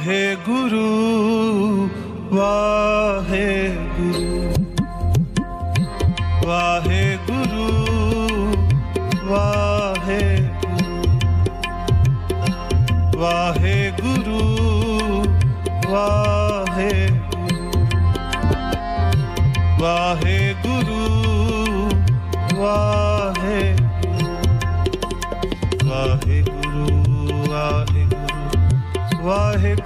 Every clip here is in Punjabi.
ਵਾਹਿਗੁਰੂ ਵਾਹਿਗੁਰੂ।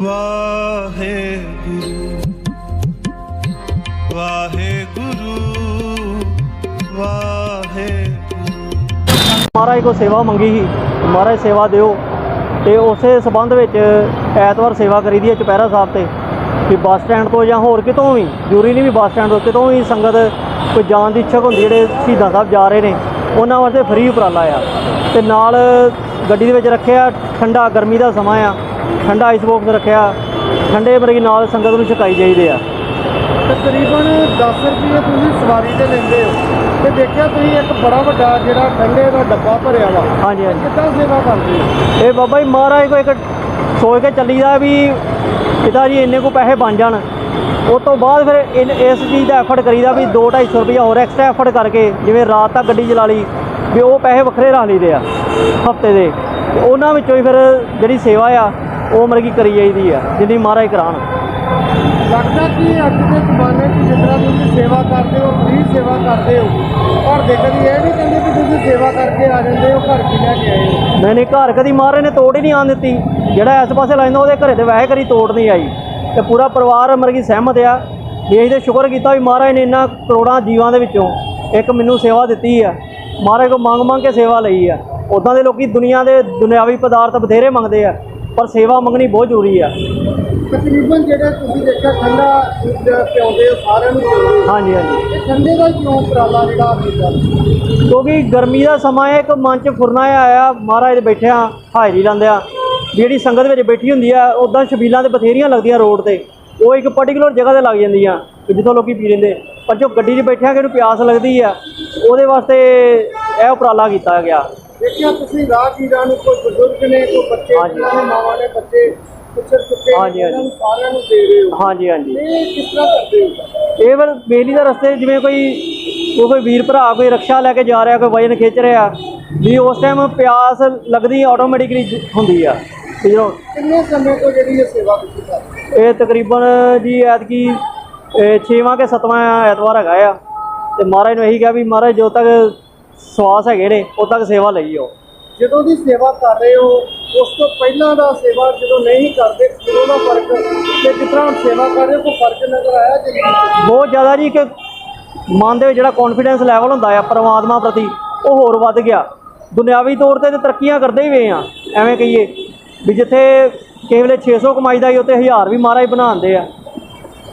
ਵਾਹਿਗੁਰੂ ਵਾਹਿਗੁਰੂ ਵਾਹਿਗੁਰੂ। ਮਹਾਰਾਜ ਕੋ ਸੇਵਾ ਮੰਗੀ ਸੀ, ਮਹਾਰਾਜ ਸੇਵਾ ਦਿਓ। ਤੇ ਉਸੇ ਸਬੰਧ ਵਿੱਚ ਐਤਵਾਰ ਸੇਵਾ ਕਰੀ ਦੀ ਹੈ ਚੁਪਹਿਰਾ ਸਾਹਿਬ ਤੇ। ਕਿ ਬੱਸ ਸਟੈਂਡ ਤੋਂ ਜਾਂ ਹੋਰ ਕਿਤੋਂ ਵੀ, ਜ਼ਰੂਰੀ ਨਹੀਂ ਵੀ ਬੱਸ ਸਟੈਂਡ ਤੋਂ ਕਿਤੋਂ ਵੀ ਸੰਗਤ ਕੋਈ ਜਾਣ ਦੀ ਇੱਛਕ ਹੁੰਦੀ, ਜਿਹੜੇ ਸ਼ਹੀਦਾਂ ਸਾਹਿਬ ਜਾ ਰਹੇ ਨੇ, ਉਹਨਾਂ ਵਾਸਤੇ ਫ੍ਰੀ ਉਪਰਾਲਾ ਆ। ਤੇ ਨਾਲ ਗੱਡੀ ਦੇ ਵਿੱਚ ਰੱਖਿਆ ਠੰਡਾ ਗਰਮੀ ਦਾ ਸਮਾਂ ਆ। ਠੰਡਾ ਆਈਸ ਬਾਕਸ ਰੱਖਿਆ। ਠੰਡੇ ਮਰਗੀ ਨਾਲ ਸੰਗਤ ਨੂੰ ਛਕਾਈ ਜਾਈਦੇ ਆ। ਤਕਰੀਬਨ 10 ਰੁਪਏ ਤੁਸੀਂ ਸਵਾਰੀ ਤੇ ਲੈਂਦੇ ਹੋ। ਤੇ ਦੇਖਿਆ ਤੁਸੀਂ ਇੱਕ ਬੜਾ ਵੱਡਾ ਜਿਹੜਾ ਠੰਡੇ ਦਾ ਡੱਬਾ ਭਰਿਆ ਵਾ। ਹਾਂਜੀ ਹਾਂਜੀ। ਕਿੱਦਾਂ ਸੇਵਾ ਕਰਦੇ ਹੋ? ਇਹ ਬਾਬਾ ਜੀ ਮਹਾਰਾਜ ਕੋ ਇੱਕ ਸੋਚ ਕੇ ਚੱਲੀਦਾ ਵੀ ਪਿਤਾ ਜੀ ਇੰਨੇ ਕੋ ਪੈਸੇ ਬਣ ਜਾਣ। ਉਸ ਤੋਂ ਬਾਅਦ ਫਿਰ ਇਸ ਚੀਜ਼ ਦਾ ਐਫਰਟ ਕਰੀਦਾ ਵੀ 2-250 ਰੁਪਇਆ ਹੋਰ ਐਕਸਟਰਾ ਐਫਰਟ ਕਰਕੇ ਜਿਵੇਂ ਰਾਤ ਤੱਕ ਗੱਡੀ ਚਲਾ ਲਈ ਵੀ ਉਹ ਪੈਸੇ ਵੱਖਰੇ ਰੱਖ ਲਈਦੇ ਆ ਹਫ਼ਤੇ ਦੇ। ਉਹਨਾਂ ਵਿੱਚੋਂ ਹੀ ਫਿਰ ਜਿਹੜੀ ਸੇਵਾ ਆ ਉਹ ਮਰਗੀ ਕਰੀ ਜਾਈਦੀ ਆ ਜਿੰਨੀ ਮਹਾਰਾਜ ਕਰਾਉਣ ਲੱਗਦਾ ਕਿ ਅੱਜ ਦੇ ਜ਼ਮਾਨੇ 'ਚ ਤਰ੍ਹਾਂ ਤੁਸੀਂ ਸੇਵਾ ਕਰਦੇ ਹੋ ਫ੍ਰੀ ਸੇਵਾ ਕਰਦੇ ਹੋ ਪਰ ਦੇ ਕਦੀ ਇਹ ਨਹੀਂ ਕਹਿੰਦੇ ਕਿ ਤੁਸੀਂ ਸੇਵਾ ਕਰਕੇ ਆ ਜਾਂਦੇ ਹੋ ਘਰ ਕੀ ਲੈ ਕੇ ਆਏ ਹੋ? ਨਹੀਂ ਨਹੀਂ ਘਰ ਕਦੀ ਮਹਾਰਾਜ ਨੇ ਤੋੜ ਹੀ ਨਹੀਂ ਆਣ ਦਿੱਤੀ। ਜਿਹੜਾ ਇਸ ਪਾਸੇ ਲਾਇੰਦਾ ਉਹਦੇ ਘਰੇ ਤੇ ਵੈਸੇ ਕਦੀ ਤੋੜ ਨਹੀਂ ਆਈ। ਤੇ ਪੂਰਾ ਪਰਿਵਾਰ ਮਰਗੀ ਸਹਿਮਤ ਆ। ਵੀ ਅਸੀਂ ਤੇ ਸ਼ੁਕਰ ਕੀਤਾ ਵੀ ਮਹਾਰਾਜ ਨੇ ਇੰਨਾ ਕਰੋੜਾਂ ਜੀਵਾਂ ਦੇ ਵਿੱਚੋਂ ਇੱਕ ਮੈਨੂੰ ਸੇਵਾ ਦਿੱਤੀ ਆ। ਮਹਾਰਾਜ ਕੋ ਮੰਗ ਮੰਗ ਕੇ ਸੇਵਾ ਲਈ ਆ। ਉਦਾਂ ਦੇ ਲੋਕੀ ਦੁਨੀਆ ਦੇ ਦੁਨਿਆਵੀ ਪਦਾਰਥ ਬਥੇਰੇ ਮੰਗਦੇ ਆ ਪਰ ਸੇਵਾ ਮੰਗਣੀ ਬਹੁਤ ਜ਼ਰੂਰੀ ਆ। ਤਕਰੀਬਨ ਜਿਹੜੇ ਤੁਸੀਂ ਦੇਖਿਆ ਠੰਡਾ ਦੁੱਧ ਪਿਆਉਂਦੇ ਹੋ ਸਾਰਿਆਂ ਨੂੰ ਪਿਆਉਂਦੇ ਹੋ ਹਾਂਜੀ। ਹਾਂਜੀ ਠੰਡੇ ਦਾ ਕਿਉਂ ਉਪਰਾਲਾ ਜਿਹੜਾ ਕੀਤਾ? ਕਿਉਂਕਿ ਗਰਮੀ ਦਾ ਸਮਾਂ ਹੈ ਇੱਕ ਮਨ ਚ ਫੁਰਨਾ ਆਇਆ ਮਹਾਰਾਜ ਦੇ ਬੈਠੇ ਆ ਹਾਜ਼ਰੀ ਲਾਉਂਦੇ ਆ ਜਿਹੜੀ ਸੰਗਤ ਵਿੱਚ ਬੈਠੀ ਹੁੰਦੀ ਆ ਉਦਾਂ ਛਬੀਲਾਂ ਤੇ ਬਥੇਰੀਆਂ ਲੱਗਦੀਆਂ ਰੋਡ ਤੇ। ਉਹ ਇੱਕ ਪਾਰਟਿਕੂਲਰ ਜਗ੍ਹਾ ਤੇ ਲੱਗ ਜਾਂਦੀਆਂ ਜਿੱਥੋਂ ਲੋਕੀ ਪੀ ਲੈਂਦੇ। ਪਰ ਜੋ ਗੱਡੀ 'ਚ ਬੈਠਿਆ ਕਿ ਇਹਨੂੰ ਪਿਆਸ ਲੱਗਦੀ ਆ ਉਹਦੇ ਵਾਸਤੇ ਇਹ ਉਪਰਾਲਾ ਕੀਤਾ ਗਿਆ। ਦੇਖਿਆ ਤੁਸੀਂ ਰਾਹਗੀਰਾਂ ਨੂੰ ਕੋਈ ਬਜ਼ੁਰਗ ਨੇ ਕੋਈ ਬੱਚੇ ਨੇ ਮਾਵਾਂ ਨੇ ਬੱਚੇ ਹਾਂਜੀ, ਹਾਂਜੀ। ਨੂੰ ਸਾਰਿਆਂ ਨੂੰ ਦੇ ਰਹੇ ਹੋ। ਹਾਂਜੀ ਹਾਂਜੀ। ਇਹ ਕਿਸ ਤਰ੍ਹਾਂ ਕਰਦੇ ਹੋ? ਇਹ ਫਿਰ ਬੇਲੀ ਦਾ ਰਸਤੇ ਜਿਵੇਂ ਕੋਈ ਕੋਈ ਵੀਰ ਭਰਾ ਕੋਈ ਰਕਸ਼ਾ ਲੈ ਕੇ ਜਾ ਰਿਹਾ ਕੋਈ ਵਜਨ ਖਿੱਚ ਰਿਹਾ ਵੀ ਉਸ ਟਾਈਮ ਪਿਆਸ ਲੱਗਦੀ ਆਟੋਮੈਟਿਕਲੀ ਹੁੰਦੀ ਆ। ਵੀ ਜਦੋਂ ਕਿੰਨੇ ਸਮੇਂ ਤੋਂ ਜਿਹੜੀ ਇਹ ਸੇਵਾ ਤੁਸੀਂ ਕਰਦੇ ਹੋ? ਇਹ ਤਕਰੀਬਨ ਜੀ ਐਤਕੀ ਇਹ ਛੇਵਾਂ ਕੇ ਸਤਵਾਂ ਐਤਵਾਰ ਹੈਗਾ ਆ। ਤੇ ਮਹਾਰਾਜ ਨੂੰ ਇਹੀ ਕਿਹਾ ਵੀ ਮਹਾਰਾਜ ਜੋ ਤੱਕ ਸਵਾਸ ਹੈਗੇ ਨੇ ਉਦੋਂ ਤੱਕ ਸੇਵਾ ਲਈ ਜਾਓ। ਜਦੋਂ ਦੀ ਸੇਵਾ ਕਰ ਰਹੇ ਹੋ ਉਸ ਤੋਂ ਪਹਿਲਾਂ ਦਾ ਸੇਵਾ ਜਦੋਂ ਨਹੀਂ ਕਰਦੇ ਉਦੋਂ ਦਾ ਫ਼ਰਕ ਤੇ ਜਿਸ ਤਰ੍ਹਾਂ ਸੇਵਾ ਕਰ ਰਹੇ ਹੋ ਕੋਈ ਫ਼ਰਕ ਨਜ਼ਰ ਆਇਆ 'ਚ? ਬਹੁਤ ਜ਼ਿਆਦਾ ਜੀ ਕਿ ਮਨ ਦੇ ਵਿੱਚ ਜਿਹੜਾ ਕੌਨਫੀਡੈਂਸ ਲੈਵਲ ਹੁੰਦਾ ਆ ਪਰਮਾਤਮਾ ਪ੍ਰਤੀ ਉਹ ਹੋਰ ਵੱਧ ਗਿਆ। ਦੁਨਿਆਵੀ ਤੌਰ ਤੇ ਤੇ ਤਰੱਕੀਆਂ ਕਰਦੇ ਹੀ ਵੇ ਆ ਐਵੇਂ ਕਹੀਏ। ਵੀ ਜਿੱਥੇ ਕਿਸੇ ਵੇਲੇ 600 ਕਮਾਈਦਾ ਹੀ ਉੱਥੇ 1000 ਵੀ ਮਹਾਰਾਜ ਬਣਾਉਂਦੇ ਆ।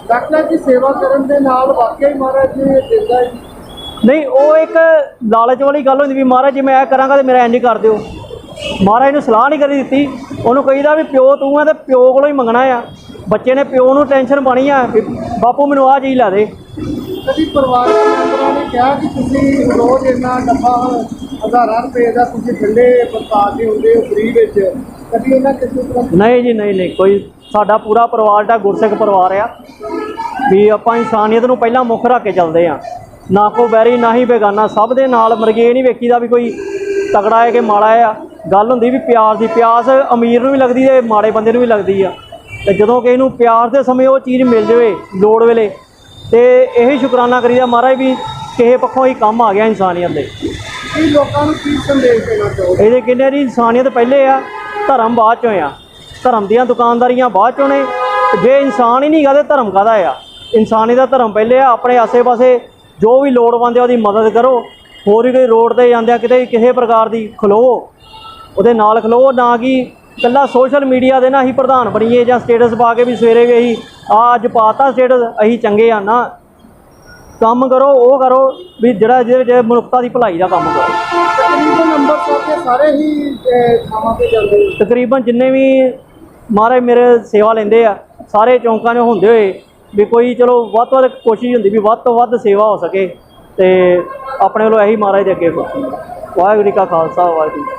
ਲੱਗਦਾ ਕਿ ਸੇਵਾ ਕਰਨ ਦੇ ਨਾਲ ਵਾਕਿਆ ਹੀ ਮਹਾਰਾਜ ਜੀ ਦਿੰਦਾ ਹੈ ਨਹੀਂ। ਉਹ ਇੱਕ ਲਾਲਚ ਵਾਲੀ ਗੱਲ ਹੁੰਦੀ ਵੀ ਮਹਾਰਾਜ ਜੇ ਮੈਂ ਇਹ ਕਰਾਂਗਾ ਤੇ ਮੇਰਾ ਇੰਜ ਹੀ ਕਰ ਦਿਓ। ਮਹਾਰਾਜ ਨੂੰ ਸਲਾਹ ਨਹੀਂ ਕਰੀ ਦਿੱਤੀ। ਉਹਨੂੰ ਕਹੀਦਾ ਵੀ ਪਿਓ ਤੂੰ ਆ ਤੇ ਪਿਓ ਕੋਲੋਂ ਹੀ ਮੰਗਣਾ ਆ। ਬੱਚੇ ਨੇ ਪਿਓ ਨੂੰ ਟੈਨਸ਼ਨ ਬਣੀ ਆ ਵੀ ਬਾਪੂ ਮੈਨੂੰ ਆਹ ਚੀਜ਼ ਲੈ ਦੇ। ਕਦੀ ਪਰਿਵਾਰਕ ਮੈਂਬਰਾਂ ਨੇ ਕਿਹਾ ਕਿ ਤੁਸੀਂ ਰੋਜ਼ ਇੰਨਾ ਡੱਬਾ ਹਜ਼ਾਰਾਂ ਰੁਪਏ ਦਾ ਤੁਸੀਂ ਠੰਡੇ ਵਰਤਾ ਕੇ ਹੁੰਦੇ ਹੋ ਫ੍ਰੀ ਵਿੱਚ ਕਦੀ ਇਹਨਾਂ ਕਿਸੇ ਤਰ੍ਹਾਂ ਨਹੀਂ ਜੀ ਨਹੀਂ ਨਹੀਂ। ਕੋਈ ਸਾਡਾ ਪੂਰਾ ਪਰਿਵਾਰ ਦਾ ਗੁਰਸਿੱਖ ਪਰਿਵਾਰ ਆ ਵੀ ਆਪਾਂ ਇਨਸਾਨੀਅਤ ਨੂੰ ਪਹਿਲਾਂ ਮੁੱਖ ਰੱਖ ਕੇ ਚੱਲਦੇ ਆ। ਨਾ ਕੋ ਬੈਰੀ ਨਾ ਹੀ ਬੇਗਾਨਾ। ਸਭ ਦੇ ਨਾਲ ਮਰਗੇ ਇਹ ਨਹੀਂ ਵੇਖੀਦਾ ਵੀ ਕੋਈ ਤਗੜਾ ਹੈ ਕਿ ਮਾੜਾ ਆ ਗੱਲ ਹੁੰਦੀ ਵੀ ਪਿਆਰ ਦੀ। ਪਿਆਸ ਅਮੀਰ ਨੂੰ ਵੀ ਲੱਗਦੀ ਤੇ ਮਾੜੇ ਬੰਦੇ ਨੂੰ ਵੀ ਲੱਗਦੀ ਆ। ਤੇ ਜਦੋਂ ਕਿ ਇਹਨੂੰ ਪਿਆਰ ਦੇ ਸਮੇਂ ਉਹ ਚੀਜ਼ ਮਿਲ ਜਾਵੇ ਲੋੜ ਵੇਲੇ ਤੇ ਇਹੀ ਸ਼ੁਕਰਾਨਾ ਕਰੀਦਾ ਮਹਾਰਾਜ ਵੀ ਕਿਸੇ ਪੱਖੋਂ ਹੀ ਕੰਮ ਆ ਗਿਆ ਇਨਸਾਨੀਅਤ ਦੇ। ਕੀ ਲੋਕਾਂ ਨੂੰ ਕੀ ਸੰਦੇਸ਼ ਦੇਣਾ ਚਾਹੋਗੇ? ਇਹਦੇ ਕਿੰਨੇ ਦੀ ਇਨਸਾਨੀਅਤ ਪਹਿਲੇ ਆ ਧਰਮ ਬਾਅਦ ਚੋਂ ਆ। ਧਰਮ ਦੀਆਂ ਦੁਕਾਨਦਾਰੀਆਂ ਬਾਅਦ ਚੋਂ ਨੇ। ਜੇ ਇਨਸਾਨ ਹੀ ਨਹੀਂ ਗਾ, ਤੇ ਧਰਮ ਕਾਹਦਾ ਆ? ਇਨਸਾਨੀ ਦਾ ਧਰਮ ਪਹਿਲੇ ਆ, ਆਪਣੇ ਆਸੇ-ਪਾਸੇ ਜੋ ਵੀ ਲੋੜਵੰਦ ਆ, ਉਹਦੀ ਮਦਦ ਕਰੋ। ਹੋਰ ਵੀ ਕੋਈ ਰੋਡ ਤੇ ਜਾਂਦੇ ਆ, ਕਿਤੇ ਕਿਸੇ ਪ੍ਰਕਾਰ ਦੀ ਖਲੋ। ਉਹਦੇ ਨਾਲ ਖਲੋ, ਨਾ ਕਿ ਕੱਲਾ ਸੋਸ਼ਲ ਮੀਡੀਆ ਦੇ ਨਾ ਅਸੀਂ ਪ੍ਰਧਾਨ ਬਣੀਏ ਜਾਂ ਸਟੇਟਸ ਪਾ ਕੇ ਵੀ ਸਵੇਰੇ ਵੀ ਅਸੀਂ, ਆ, ਅੱਜ ਪਾਤਾ ਸਟੇਟਸ ਅਸੀਂ ਚੰਗੇ ਆ, ਨਾ। ਕੰਮ ਕਰੋ, ਉਹ ਕਰੋ ਵੀ ਜਿਹੜਾ ਜਿਹਦੇ ਜਿਹਦੇ ਮਨੁੱਖਤਾ ਦੀ ਭਲਾਈ ਦਾ ਕੰਮ ਕਰੋ। ਤਕਰੀਬਨ ਦੇ ਸਾਰੇ ਹੀ ਅਹ, ਥਾਵਾਂ ਤੇ ਜਾਂਦੇ ਹੋ ਤਕਰੀਬਨ ਜਿੰਨੇ ਵੀ ਮਹਾਰਾਜ ਮੇਰੇ ਸੇਵਾ ਲੈਂਦੇ ਆ ਸਾਰੇ ਚੌਂਕਾਂ 'ਚ ਹੁੰਦੇ ਹੋਏ ਵੀ ਕੋਈ ਚਲੋ ਵੱਧ ਤੋਂ ਵੱਧ ਕੋਸ਼ਿਸ਼ ਹੁੰਦੀ ਵੀ ਵੱਧ ਤੋਂ ਵੱਧ ਸੇਵਾ ਹੋ ਸਕੇ ਤੇ ਆਪਣੇ ਵੱਲੋਂ ਇਹੀ ਮਹਾਰਾਜ ਦੇ ਅੱਗੇ ਕੋਸ਼ਿਸ਼ ਵਾਹਿਗੁਰੂ ਜੀ ਕਾ ਖਾਲਸਾ ਵਾਹਿਗੁਰੂ ਜੀ ਕੀ ਫਤਿਹ।